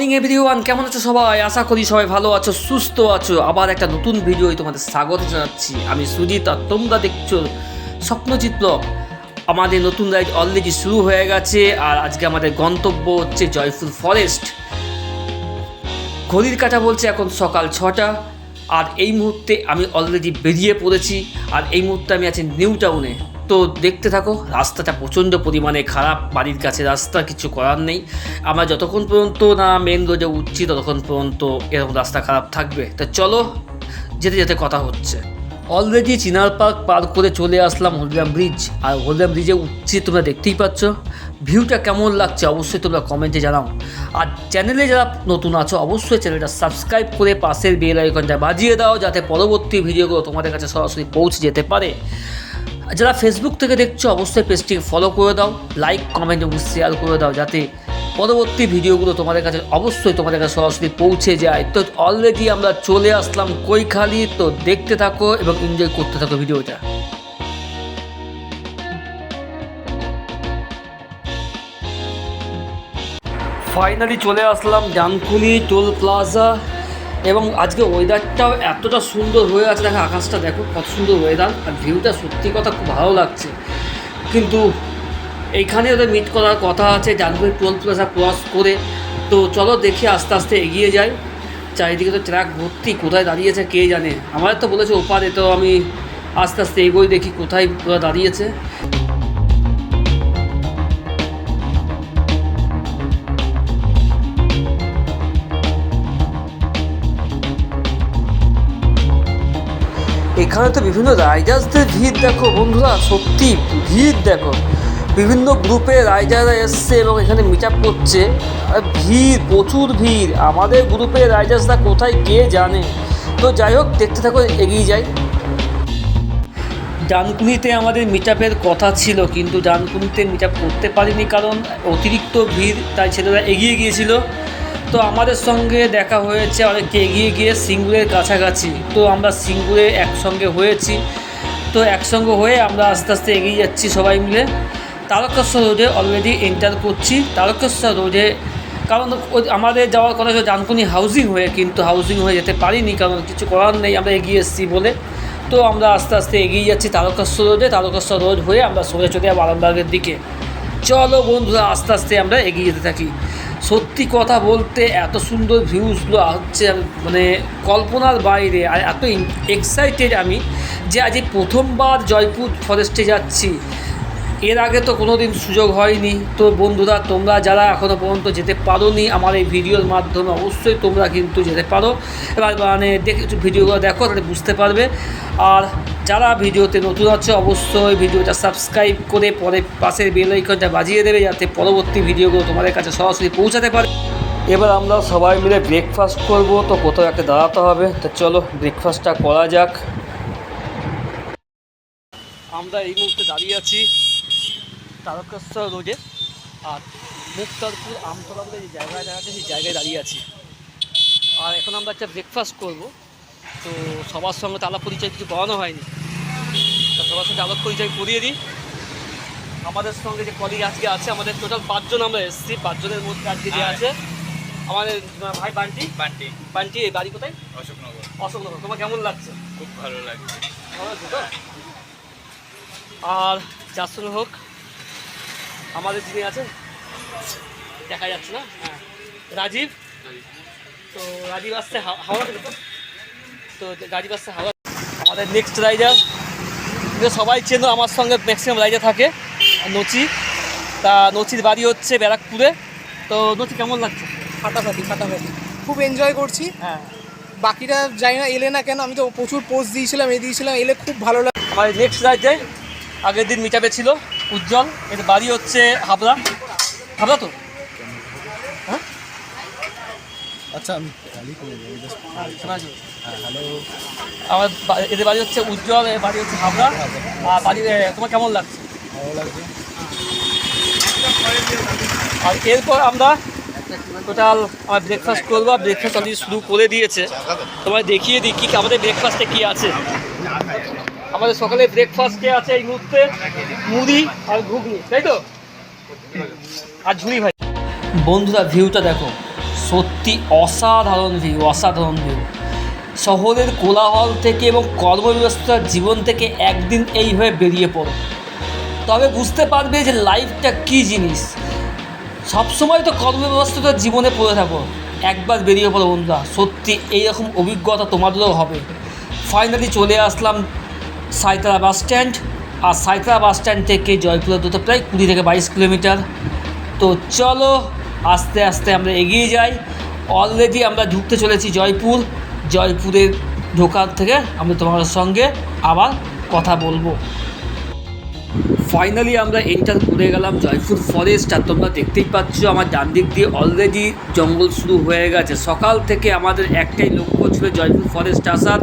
Morning everyone কেমন আছো সবাই? আশা করি সবাই ভালো আছো, সুস্থ আছো। আবার একটা নতুন ভিডিও তোমাদের স্বাগত জানাচ্ছি। আমি সুজিত আর তোমরা দেখছ স্বপ্নচিত্র আমাদের নতুন রাইড অলরেডি শুরু হয়ে গেছে, আর আজকে আমাদের গন্তব্য হচ্ছে জয়ফুল ফরেস্ট ঘড়ির কাটা বলছে এখন সকাল ছটা, আর এই মুহূর্তে আমি অলরেডি বেরিয়ে পড়েছি, আর এই মুহূর্তে আমি আছি নিউ টাউনে। তো দেখতে থাকো, রাস্তাটা প্রচণ্ড পরিমাণে খারাপ, বাড়ির কাছে রাস্তা, কিছু করার নেই। আমরা যতক্ষণ পর্যন্ত না মেন রোডে উঠছি, ততক্ষণ পর্যন্ত এরকম রাস্তা খারাপ থাকবে। তো চলো, যেতে যেতে কথা হচ্ছে। অলরেডি চিনার পার্ক পার করে চলে আসলাম হলদিরাম ব্রিজ আর হলদিরাম ব্রিজে উঠছি, তোমরা দেখতেই পাচ্ছ। ভিউটা কেমন লাগছে অবশ্যই তোমরা কমেন্টে জানাও। আর চ্যানেলে যারা নতুন আছো, অবশ্যই চ্যানেলটা সাবস্ক্রাইব করে পাশের বেল আইকনটা বাজিয়ে দাও, যাতে পরবর্তী ভিডিওগুলো তোমাদের কাছে সরাসরি পৌঁছে যেতে পারে। যারা ফেসবুক থেকে দেখছ, অবশ্যই পেজটিকে ফলো করে দাও লাইক কমেন্ট এবং শেয়ার করে দাও যাতে পরবর্তী ভিডিওগুলো তোমাদের কাছে অবশ্যই তোমাদের কাছে সরাসরি পৌঁছে যায়। তো অলরেডি আমরা চলে আসলাম কৈখালি, তো দেখতে থাকো এবং এনজয় করতে থাকো ভিডিওটা। ফাইনালি চলে আসলাম ডানকুনি টোল প্লাজা এবং আজকে ওয়েদারটাও এতটা সুন্দর হয়ে আছে, দেখো আকাশটা দেখো কত সুন্দর ওয়েদার আর ভিউটা সত্যি কথা খুব ভালো লাগছে। কিন্তু এইখানে ওদের মিট করার কথা আছে ডানকুনি টোল প্লাজা ক্রস করে। তো চলো দেখি আস্তে আস্তে এগিয়ে যাই। চারিদিকে তো ট্র্যাক ভর্তি, কোথায় দাঁড়িয়েছে কে জানে? আমার তো বলেছে ওপারে, তো আমি আস্তে আস্তে এগোই দেখি কোথায় দাঁড়িয়েছে। এখানে তো বিভিন্ন রাইডার্সদের ভিড় দেখো বন্ধুরা, সত্যি ভিড় দেখো। বিভিন্ন গ্রুপে রাইডাররা এসছে এবং এখানে মিট আপ করছে। আর ভিড়, প্রচুর ভিড়। আমাদের গ্রুপে রাইডার্সরা কোথায় কে জানে? তো যাই হোক, দেখতে থাকো, এগিয়ে যাই। ডানকুনিতে আমাদের মিট কথা ছিল, কিন্তু ডানকুনিতে মিট করতে পারিনি কারণ অতিরিক্ত ভিড়, তাই ছেলেরা এগিয়ে গিয়েছিল। তো আমাদের সঙ্গে দেখা হয়েছে অনেককে এগিয়ে গিয়ে সিঙ্গুরের কাছাকাছি। তো আমরা সিঙ্গুরে একসঙ্গে হয়েছি। তো একসঙ্গে হয়ে আমরা আস্তে আস্তে এগিয়ে যাচ্ছি সবাই মিলে। তারকেশ্বর রোডে অলরেডি এন্টার করছি। তারকেশ্বর রোডে কারণ আমাদের যাওয়ার কথা ছিল ডানকুনি হাউজিং হয়ে, কিন্তু হাউজিং হয়ে যেতে পারিনি কারণ কিছু করার নেই, আমরা এগিয়ে এসেছি বলে। তো আমরা আস্তে আস্তে এগিয়ে যাচ্ছি তারকেশ্বর রোডে। তারকেশ্বর রোড হয়ে আমরা সোজা চলে আরামবাগের দিকে। চলো বন্ধুরা, আস্তে আস্তে আমরা এগিয়ে যেতে থাকি। সত্যি কথা বলতে এত সুন্দর ভিউজগুলো হচ্ছে মানে কল্পনার বাইরে, আর এত এক্সাইটেড আমি যে আজ প্রথমবার জয়পুর ফরেস্টে যাচ্ছি। এর আগে তো কোনো দিন সুযোগ হয়নি। তো বন্ধুরা, তোমরা যারা এখনও পর্যন্ত যেতে পারো নি আমার এই ভিডিওর মাধ্যমে অবশ্যই তোমরা কিন্তু যেতে পারো। এবার মানে দেখে ভিডিওগুলো দেখো, তাহলে বুঝতে পারবে। আর যারা ভিডিওতে নতুন আছে, অবশ্যই ভিডিওটা সাবস্ক্রাইব করে পরে পাশের বেল আইকনটা বাজিয়ে দেবে, যাতে পরবর্তী ভিডিওগুলো তোমাদের কাছে সরাসরি পৌঁছাতে পারে। এবার আমরা সবাই মিলে ব্রেকফাস্ট করব। তো কোথাও একটা দাঁড়াতে হবে। তো চলো ব্রেকফাস্টটা করা যাক। আমরা এই মুহূর্তে দাঁড়িয়ে আছি। তারকেশ্বর রোডে। আর মুক্তারপুর আমতলা বলে যে জায়গাটা আছে সেই জায়গায় দাঁড়িয়ে আছি। আর এখন আমরা একটা ব্রেকফাস্ট করব। তো সবার সঙ্গে তো আলাপ পরিচয় কিছু করানো হয়নি। তো সবার সঙ্গে আলাপ পরিচয় করিয়ে দিই। আমাদের সঙ্গে যে কলিগ আজকে আছে আমাদের টোটাল পাঁচজন আমরা এসেছি। পাঁচজনের মধ্যে আজকে যে আছে আমাদের ভাই বান্টি। বান্টি। বান্টি এই বাড়ি কোথায়? অশোকনগর। অশোকনগর। তোমার কেমন লাগছে? খুব ভালো লাগছে। ভালো লাগছে তো? আর যার হোক আমাদের যিনি আছেন দেখা যাচ্ছে না? হ্যাঁ। রাজীব? তো রাজীব আসছে হা- হাওড়া থেকে তো? তো রাজীব আসছে হাওড়া। আমাদের নেক্সট রাইডার সবাই চেনো আমার সঙ্গে ম্যাক্সিমাম রাইডার থাকে নচি। তা নচির বাড়ি হচ্ছে ব্যারাকপুরে। তো নচি কেমন লাগছে? ফাটাফাটি ফাটাফাটি। খুব এনজয় করছি। হ্যাঁ। বাকিরা জানি না এলে না কেন? আমি তো প্রচুর পোস্ট দিয়েছিলাম এ দিয়েছিলাম এলে খুব ভালো লাগে আমাদের নেক্সট রাইডে আগের দিন মিটাবে ছিল। উজ্জ্বল এর বাড়ি হচ্ছে হাবড়া। হাবড়া তো? হ্যাঁ? আচ্ছা আমি শোনা আমার এদের বাড়ি হচ্ছে উজ্জ্বল এর বাড়ি হচ্ছে হাবড়া। আর বাড়ি তোমার কেমন লাগছে? ভালো লাগছে। আর এরপর আমরা টোটাল আমার ব্রেকফাস্ট করব। ব্রেকফাস্ট অলরেডি শুরু করে দিয়েছে। তোমায় দেখিয়ে দিই কী আমাদের ব্রেকফাস্টে কী আছে। আমাদের সকালে ব্রেকফাস্টে আছে এই মুহূর্তে? মুড়ি আর ঘুগনি, তাই তো? আর ঝুড়ি ভাই। বন্ধুরা ভিউটা দেখো। সত্যি অসাধারণ ভিউ অসাধারণ ভিউ শহরের কোলাহল থেকে এবং কর্মব্যস্ততার জীবন থেকে একদিন এইভাবে বেরিয়ে পড়ো। তবে বুঝতে পারবে যে লাইফটা কী জিনিস। সবসময় তো কর্মব্যস্ততার জীবনে পড়ে থাকো। একবার বেরিয়ে পড়ো বন্ধুরা। সত্যি এইরকম অভিজ্ঞতা তোমাদেরও হবে। ফাইনালি চলে আসলাম সাঁইতলা বাস স্ট্যান্ড আর সাঁতরা বাস স্ট্যান্ড থেকে জয়পুরের দূরত্ব প্রায় কুড়ি থেকে বাইশ কিলোমিটার। তো চলো, আস্তে আস্তে আমরা এগিয়ে যাই। অলরেডি আমরা ঢুকতে চলেছি জয়পুর। জয়পুরের ঢোকার থেকে আমি তোমাদের সঙ্গে আবার কথা বলব। ফাইনালি আমরা এন্টার করে গেলাম জয়পুর ফরেস্ট আর তোমরা দেখতেই পাচ্ছ আমার ডান দিক দিয়ে অলরেডি জঙ্গল শুরু হয়ে গেছে। সকাল থেকে আমাদের একটাই লক্ষ্য ছিল জয়পুর ফরেস্ট আসার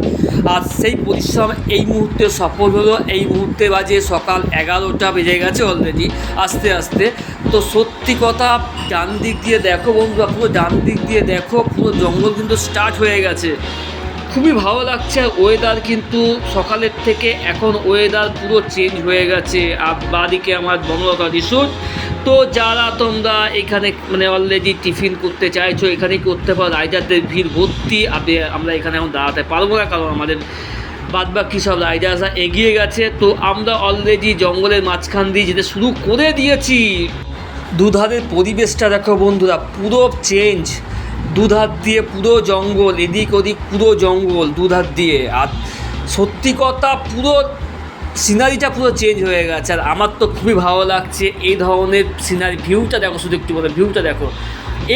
আর সেই পরিশ্রম এই মুহূর্তে সফল হলো। এই মুহূর্তে বাজে সকাল এগারোটা বেজে গেছে অলরেডি আস্তে আস্তে। তো সত্যি কথা ডান দিক দিয়ে দেখো বন্ধুরা, পুরো ডান দিক দিয়ে দেখো, পুরো জঙ্গল কিন্তু স্টার্ট হয়ে গেছে। খুবই ভালো লাগছে ওয়েদার কিন্তু সকালের থেকে এখন ওয়েদার পুরো চেঞ্জ হয়ে গেছে। আর বাদিকে আমার বনলতা রিসোর্ট তো যারা তোমরা এখানে মানে অলরেডি টিফিন করতে চাইছো, এখানেই করতে পারো। রাইডারদের ভিড় ভর্তি আপনি আমরা এখানে এখন দাঁড়াতে পারব না, কারণ আমাদের বাদ বাকি সব রাইডার্সরা এগিয়ে গেছে। তো আমরা অলরেডি জঙ্গলের মাঝখান দিয়ে যেতে শুরু করে দিয়েছি। দুধারের পরিবেশটা দেখো বন্ধুরা, পুরো চেঞ্জ দুধার দিয়ে পুরো জঙ্গল, এদিক ওদিক পুরো জঙ্গল দুধার দিয়ে। আর সত্যি কথা, পুরো সিনারিটা পুরো চেঞ্জ হয়ে গেছে। আর আমার তো খুবই ভালো লাগছে এই ধরনের সিনারি ভিউটা দেখো, শুধু একটু বলে ভিউটা দেখো।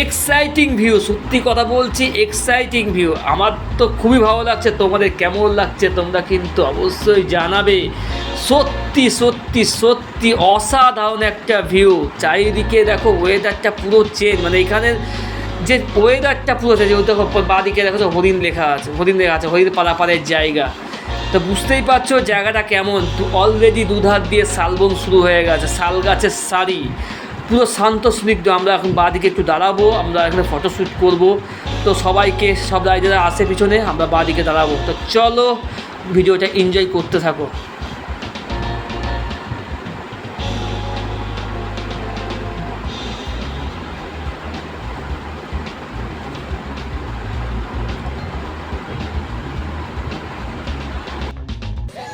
এক্সাইটিং ভিউ সত্যি কথা বলছি এক্সাইটিং ভিউ আমার তো খুবই ভালো লাগছে, তোমাদের কেমন লাগছে তোমরা কিন্তু অবশ্যই জানাবে। সত্যি সত্যি সত্যি অসাধারণ একটা ভিউ চারিদিকে দেখো ওয়েদারটা পুরো চেঞ্জ মানে এখানের যে ওয়েদারটা পুরো ওই দেখো বাদিকে দেখো তো হরিণ লেখা আছে, হরিণ লেখা আছে, হরিণ পালাপালের জায়গা। তো বুঝতেই পারছ জায়গাটা কেমন? তো অলরেডি দুধার দিয়ে শালবন শুরু হয়ে গেছে শাল গাছের সারি। পুরো শান্ত স্নিগ্ধ, আমরা এখন বাদিকে একটু দাঁড়াবো, আমরা এখানে ফটোশ্যুট করব। তো সবাইকে, সব রাইডাররা আসে পিছনে, আমরা বাদিকে দাঁড়াবো। তো চলো, ভিডিওটা এনজয় করতে থাকো।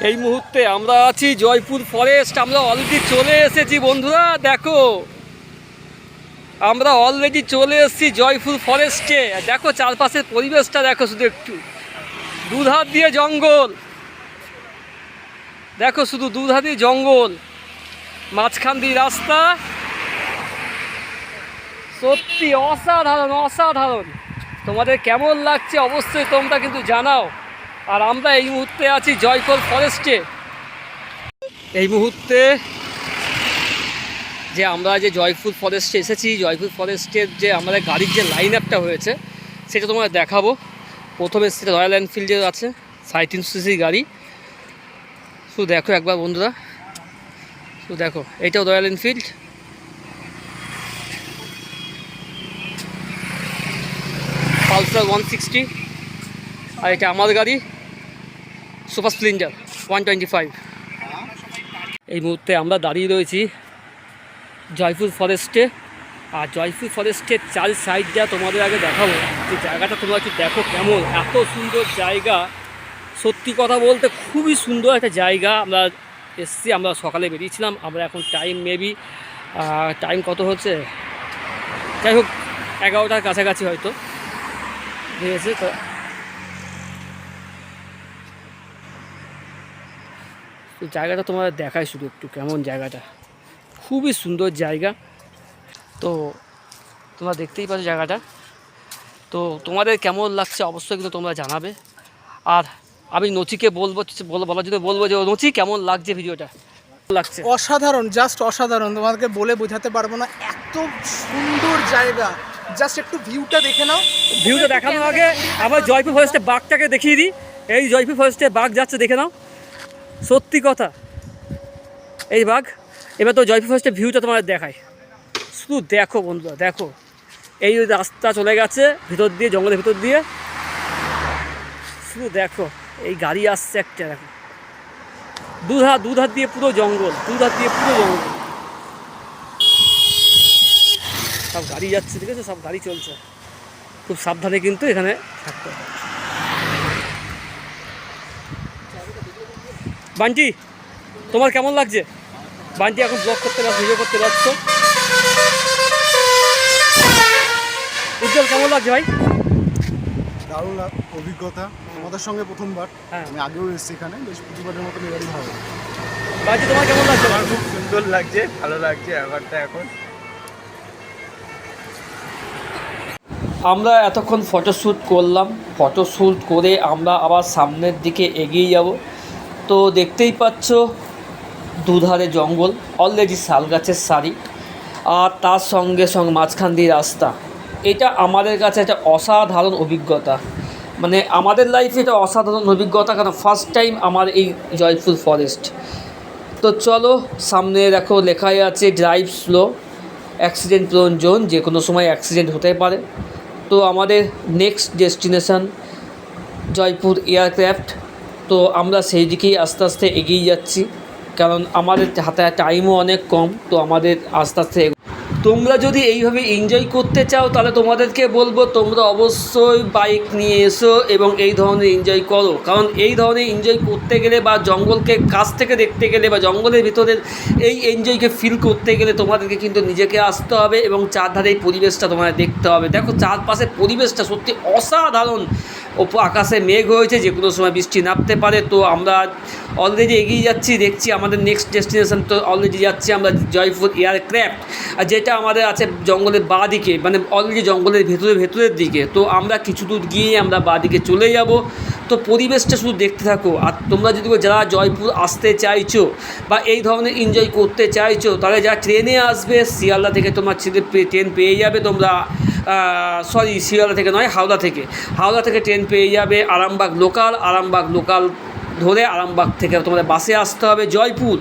এই মুহূর্তে আমরা আছি জয়পুর ফরেস্ট, আমরা অলরেডি চলে এসেছি বন্ধুরা, দেখো। আমরা অলরেডি চলে এসেছি জয়পুর ফরেস্টে দেখো চারপাশের পরিবেশটা, দেখো শুধু একটু। দুধার দিয়ে জঙ্গল। দেখো শুধু দুধার দিয়ে জঙ্গল। মাঝখান দিয়ে রাস্তা। সত্যি অসাধারণ অসাধারণ। তোমাদের কেমন লাগছে অবশ্যই তোমরা কিন্তু জানাও। আর আমরা এই মুহূর্তে আছি জয়পুর ফরেস্টে। এই মুহূর্তে যে আমরা যে জয়পুর ফরেস্টে এসেছি জয়পুর ফরেস্টের যে আমাদের গাড়ির যে লাইন আপটা হয়েছে, সেটা তোমাদের দেখাবো। প্রথমে সেটা রয়্যাল এনফিল্ডের আছে সাড়ে তিনশো সিসি গাড়ি। শুধু দেখো একবার বন্ধুরা। শুধু দেখো, এটাও Royal Enfield Pulsar one sixty আর এটা আমার গাড়ি। Super Splendor one twenty five. এই মুহূর্তে আমরা দাঁড়িয়ে রয়েছি জয়পুর ফরেস্টে। আর জয়পুর ফরেস্টের চার সাইডটা তোমাদের আগে দেখাবো। যে জায়গাটা তোমরা কি দেখো কেমন, এত সুন্দর জায়গা। সত্যি কথা বলতে খুবই সুন্দর একটা জায়গা। আমরা এসছি, আমরা সকালে বেরিয়েছিলাম, আমরা এখন টাইম মেবি টাইম কত হচ্ছে? যাই হোক, এগারোটার কাছাকাছি হয়তো। ঠিক আছে জায়গাটা তোমাদের দেখায় শুধু একটু কেমন জায়গাটা। খুবই সুন্দর জায়গা। তো তোমরা দেখতেই পাচ্ছ জায়গাটা। তো তোমাদের কেমন লাগছে অবশ্যই কিন্তু তোমরা জানাবে। আর আমি নচিকে বলব বল- বলার জন্য বলব যে নচি কেমন লাগছে ভিডিওটা? লাগছে? অসাধারণ জাস্ট অসাধারণ। তোমাদেরকে বলে বোঝাতে পারব না এত সুন্দর জায়গা। জাস্ট একটু ভিউটা দেখে নাও। ভিউটা দেখানোর আগে আবার জয়পুর ফরেস্টে বাঘটাকে দেখিয়ে দিই। এই জয়পুর ফরেস্টে বাঘ যাচ্ছে দেখে নাও। সত্যি কথা। এই বাঘ, এবার তো জয়পুর ফরেস্টের ভিউটা তোমার দেখায় শুধু দেখো বন্ধুরা, দেখো। এই রাস্তা চলে গেছে, ভিতর দিয়ে, জঙ্গলের ভিতর দিয়ে। শুধু দেখো, এই গাড়ি আসছে একটা, দেখো। দুধার দুধার দিয়ে পুরো জঙ্গল, দুধার দিয়ে পুরো জঙ্গল। সব গাড়ি যাচ্ছে, ঠিক আছে? সব গাড়ি চলছে। খুব সাবধানে কিন্তু এখানে থাকতে হবে। বান্টি তোমার কেমন লাগছে? বান্টি এখন ব্লগ করতে ব্যস্ত ভিডিও করতে পারছ উজ্জ্বল কেমন লাগছে ভাই? দারুণ লাগ- অভিজ্ঞতা। আমাদের সঙ্গে প্রথমবার। হ্যাঁ। আমি আগেও এসেছি এখানে বেশ প্রতিবারের মতন এবারই হবে বান্টি তোমার কেমন লাগছে? আমার খুব সুন্দর লাগছে ভালো লাগছে ব্যাপারটা এখন। আমরা এতক্ষণ ফটোশ্যুট করলাম। ফটোশ্যুট করে আমরা আবার সামনের দিকে এগিয়ে যাব। তো দেখতেই পাচ্ছ, দুধারে জঙ্গল অলরেডি শাল গাছের সারি, আর তার সঙ্গে সঙ্গে মাঝখান দিয়ে রাস্তা। এটা আমাদের কাছে একটা অসাধারণ অভিজ্ঞতা। মানে আমাদের লাইফে এটা অসাধারণ অভিজ্ঞতা, কারণ ফার্স্ট টাইম আমার এই জয়পুর ফরেস্ট তো চলো, সামনে দেখো লেখাই আছে drive slow accident prone zone যে কোনো সময় অ্যাক্সিডেন্ট হতে পারে। তো আমাদের নেক্সট ডেস্টিনেশন জয়পুর এয়ারক্রাফট তো আমরা সেই দিকেই আস্তে আস্তে এগিয়ে যাচ্ছি। কারণ আমাদের হাতে টাইমও অনেক কম, তো আমাদের আস্তে আস্তে তোমরা যদি এইভাবে এনজয় করতে চাও, তাহলে তোমাদেরকে বলব, তোমরা অবশ্যই বাইক নিয়ে এসো এবং এই ধরনের এনজয় করো। কারণ এই ধরনের এনজয় করতে গেলে বা জঙ্গলকে কাছ থেকে দেখতে গেলে বা জঙ্গলের ভিতরের এই এনজয়কে ফিল করতে গেলে তোমাদেরকে কিন্তু নিজেকে আসতে হবে এবং চারধারে এই পরিবেশটা তোমাদের দেখতে হবে। দেখো, চারপাশের পরিবেশটা সত্যি অসাধারণ। ওপর আকাশে মেঘ হয়েছে, যে কোনো সময় বৃষ্টি নামতে পারে। তো আমরা অলরেডি এগিয়ে যাচ্ছি, দেখছি আমাদের নেক্সট ডেস্টিনেশন তো অলরেডি যাচ্ছি আমরা জয়পুর এয়ারক্রাফট আর যেটা আমাদের আছে জঙ্গলের বা দিকে মানে অলরেডি জঙ্গলের ভেতরে, ভেতরের দিকে। তো আমরা কিছু দূর গিয়ে আমরা বা দিকে চলে যাব। তো পরিবেশটা শুধু দেখতে থাকো। আর তোমরা যদি যারা জয়পুর আসতে চাইছো বা এই ধরনের এনজয় করতে চাইছো, তাহলে যারা ট্রেনে আসবে, শিয়ালদা থেকে তোমার ছেলে ট্রেন পেয়ে যাবে তোমরা সরি শিয়ালদা থেকে নয়, হাওড়া থেকে। হাওড়া থেকে ট্রেন পেয়ে যাবে আরামবাগ লোকাল আরামবাগ লোকাল ধরে আরামবাগ থেকে তোমাদের বাসে আসতে হবে জয়পুর।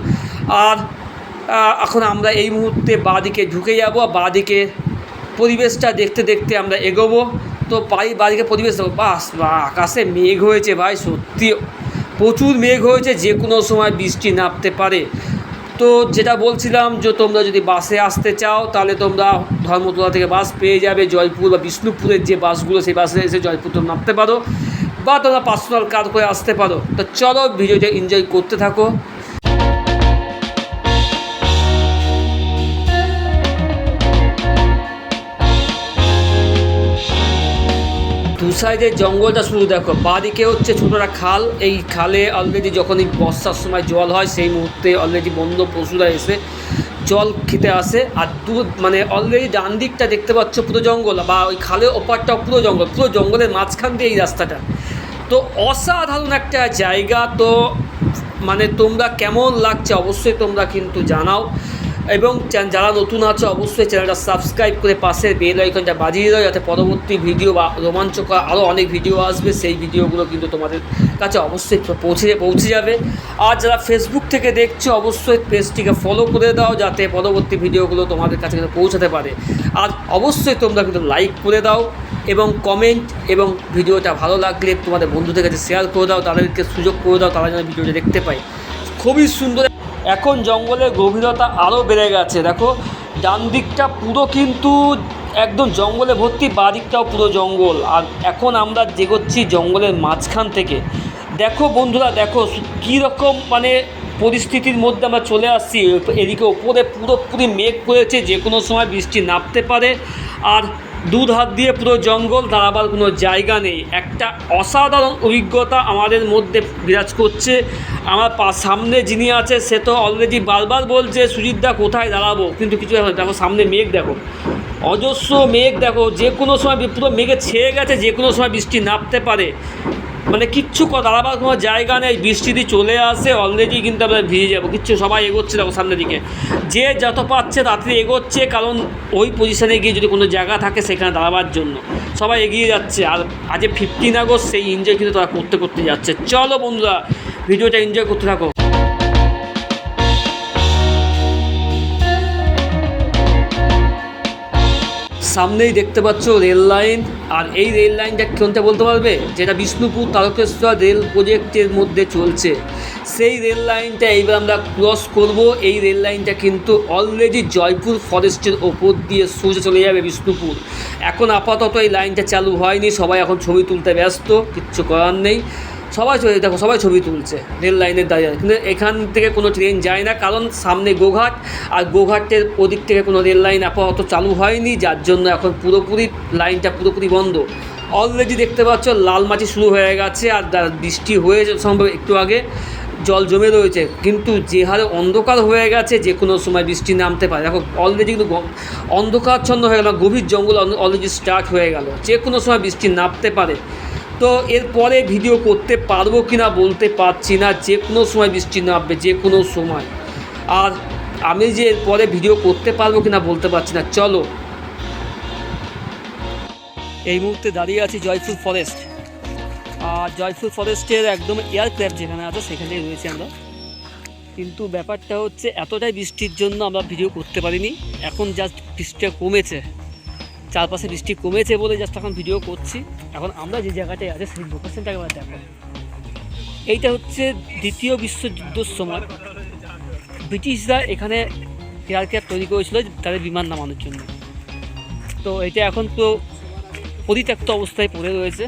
আর এখন আমরা এই মুহূর্তে বাঁদিকে ঢুকে যাব বাঁদিকে পরিবেশটা দেখতে দেখতে আমরা এগোবো। তো পাই বাড়িকে পরিবেশ বাস, বা আকাশে মেঘ হয়েছে ভাই, সত্যি। প্রচুর মেঘ হয়েছে, যে কোনো সময় বৃষ্টি নামতে পারে। তো যেটা বলছিলাম যে তোমরা যদি বাসে আসতে চাও, তাহলে তোমরা ধর্মতলা থেকে বাস পেয়ে যাবে। জয়পুর বা বিষ্ণুপুরের যে বাসগুলো, সেই বাসে এসে জয়পুর তোমরা নামতে পারো। বা তোমরা পার্সোনাল কার করে আসতে পারো। তো চলো ভিডিওটা এনজয় করতে থাকো। দু সাইডের জঙ্গলটা শুধু দেখো, বাঁদিকে হচ্ছে ছোটোটা খাল। এই খালে অলরেডি যখনই বর্ষার সময় জল হয়, সেই মুহূর্তে অলরেডি বন্য পশুরা এসে জল খেতে আসে। আর দু মানে অলরেডি ডান দিকটা দেখতে পাচ্ছ পুরো জঙ্গল, বা ওই খালের ওপারটাও পুরো জঙ্গল, পুরো জঙ্গলের মাঝখান দিয়ে এই রাস্তাটা। তো অসাধারণ একটা জায়গা, তো মানে তোমরা কেমন লাগছে অবশ্যই তোমরা কিন্তু জানাও। এবং যারা নতুন আছে, অবশ্যই চ্যানেলটা সাবস্ক্রাইব করে পাশে বেল আইকনটা বাজিয়ে দাও, যাতে পরবর্তী ভিডিও বা রোমাঞ্চকর আরও অনেক ভিডিও আসবে। সেই ভিডিওগুলো কিন্তু তোমাদের কাছে অবশ্যই পৌঁছে পৌঁছে যাবে। আর যারা ফেসবুক থেকে দেখছ, অবশ্যই পেজটিকে ফলো করে দাও, যাতে পরবর্তী ভিডিওগুলো তোমাদের কাছে কিন্তু পৌঁছাতে পারে। আর অবশ্যই তোমরা কিন্তু লাইক করে দাও এবং কমেন্ট এবং ভিডিওটা ভালো লাগলে তোমাদের বন্ধুদের কাছে শেয়ার করে দাও, তাদেরকে সুযোগ করে দাও, তারা যেন ভিডিওটা দেখতে পায়। খুবই সুন্দর এখন জঙ্গলের গভীরতা আরও বেড়ে গেছে। দেখো, ডান দিকটা পুরো কিন্তু একদম জঙ্গলে ভর্তি, বাঁ দিকটাও পুরো জঙ্গল। আর এখন আমরা যেগোচ্ছি জঙ্গলের মাঝখান থেকে। দেখো বন্ধুরা, দেখো কী রকম মানে পরিস্থিতির মধ্যে আমরা চলে আসছি। এদিকে ওপরে পুরোপুরি মেঘ করেছে যে কোনো সময় বৃষ্টি নামতে পারে। আর দুধ হাত দিয়ে পুরো জঙ্গল দাঁড়াবার কোনো জায়গা নেই। একটা অসাধারণ অভিজ্ঞতা আমাদের মধ্যে বিরাজ করছে। আমার পা সামনে যিনি আছে, সে তো অলরেডি বারবার বলছে সুজিতদা কোথায় দাঁড়াবো? কিন্তু কিছু এখন দেখো সামনে মেঘ, দেখো। অজস্র মেঘ, দেখো, যে কোনো সময় পুরো মেঘে ছেয়ে গেছে, যে কোনো সময় বৃষ্টি নামতে পারে। মানে কিচ্ছু দাঁড়াবার কোনো জায়গা নেই, বৃষ্টি দিয়ে চলে আসে অলরেডি কিন্তু আমরা ভিজে যাব, কিচ্ছু সবাই এগোচ্ছে দেখো সামনের দিকে। যে যত পাচ্ছে তাড়াতাড়ি এগোচ্ছে, কারণ ওই পজিশানে গিয়ে যদি কোনো জায়গা থাকে সেখানে দাঁড়াবার জন্য। সবাই এগিয়ে যাচ্ছে, আর আজ ফিফটিন আগস্ট, সেই এনজয় কিন্তু তারা করতে করতে যাচ্ছে। চলো বন্ধুরা ভিডিওটা এনজয় করতে থাকো। সামনেই দেখতে পাচ্ছ রেল লাইন, আর এই রেল লাইনটা কোনটা বলতে পারবে? যেটা বিষ্ণুপুর তারকেশ্বর রেল প্রজেক্টের মধ্যে চলছে। সেই রেল লাইনটা এইবার আমরা ক্রস করব। এই রেল লাইনটা কিন্তু অলরেডি জয়পুর ফরেস্টের ওপর দিয়ে সোজা চলে যাবে বিষ্ণুপুর। এখন আপাতত এই লাইনটা চালু হয়নি, সবাই এখন ছবি তুলতে ব্যস্ত, কিচ্ছু করার নেই। সবাই দেখো, সবাই ছবি তুলছে, রেল লাইনের দাঁড়িয়ে কিন্তু এখান থেকে কোনো ট্রেন যায় না, কারণ সামনে গোঘাট, আর গোঘাটের ওদিক থেকে কোনো রেল লাইন আপাতত চালু হয়নি, যার জন্য এখন পুরোপুরি লাইনটা পুরোপুরি বন্ধ। অলরেডি দেখতে পাচ্ছ, লাল মাটি শুরু হয়ে গেছে, আর বৃষ্টি হয়ে সম্ভব একটু আগে জল জমে রয়েছে। কিন্তু যে হারে অন্ধকার হয়ে গেছে, যে কোনো সময় বৃষ্টি নামতে পারে। দেখো অলরেডি কিন্তু অন্ধকারচ্ছন্ন হয়ে গেল, গভীর জঙ্গল অলরেডি স্টার্ট হয়ে গেল। যে কোনো সময় বৃষ্টি নামতে পারে। তো এরপরে ভিডিও করতে পারব কি না বলতে পারছি না, যে কোনো সময় বৃষ্টি নামবে, যে কোনো সময়। আর আমি যে এরপরে ভিডিও করতে পারব কি না বলতে পারছি না, চলো। এই মুহূর্তে দাঁড়িয়ে আছি জয়ফুল ফরেস্ট আর জয়ফুল ফরেস্টের একদম এয়ারক্রাফট যেখানে আছে, সেখানেই রয়েছে আমরা। কিন্তু ব্যাপারটা হচ্ছে, এতটাই বৃষ্টির জন্য আমরা ভিডিও করতে পারিনি। এখন জাস্ট বৃষ্টিটা কমেছে। চারপাশে বৃষ্টি কমেছে বলে জাস্ট এখন ভিডিও করছি। এখন আমরা যে জায়গাটায় আছে, সেই লোকেশনটাকে আমরা দেখো এইটা হচ্ছে দ্বিতীয় বিশ্বযুদ্ধের সময়। ব্রিটিশরা এখানে এয়ারক্রাফট তৈরি করেছিল তাদের বিমান নামানোর জন্য। তো এটা এখন পুরো পরিত্যক্ত অবস্থায় পড়ে রয়েছে।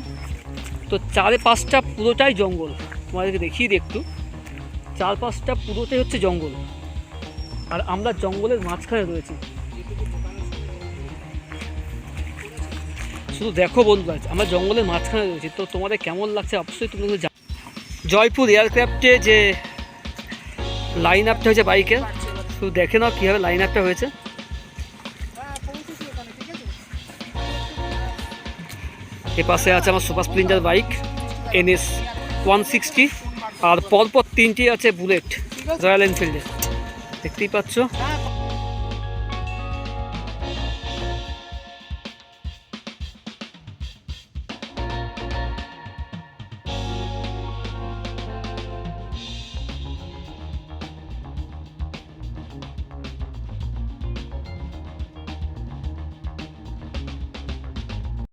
তো চারে পাঁচটা পুরোটাই জঙ্গল। তোমাদেরকে দেখিয়ে দিই একটু। চার পাঁচটা পুরোটাই হচ্ছে জঙ্গল। আর আমরা জঙ্গলের মাঝখানে রয়েছি। শুধু দেখো বন্ধু বন্ধুরা আমরা জঙ্গলের মাঝখানে রয়েছি, তো তোমাদের কেমন লাগছে অবশ্যই তুমি জয়পুর এয়ারক্রাফটে যে লাইন আপটা হয়েছে বাইকের শুধু দেখে নাও কীভাবে লাইন আপটা হয়েছে। এ পাশে আছে আমার Super Splendor bike NS one sixty আর পরপর তিনটি আছে বুলেট রয়্যাল এনফিল্ডের দেখতেই পাচ্ছ?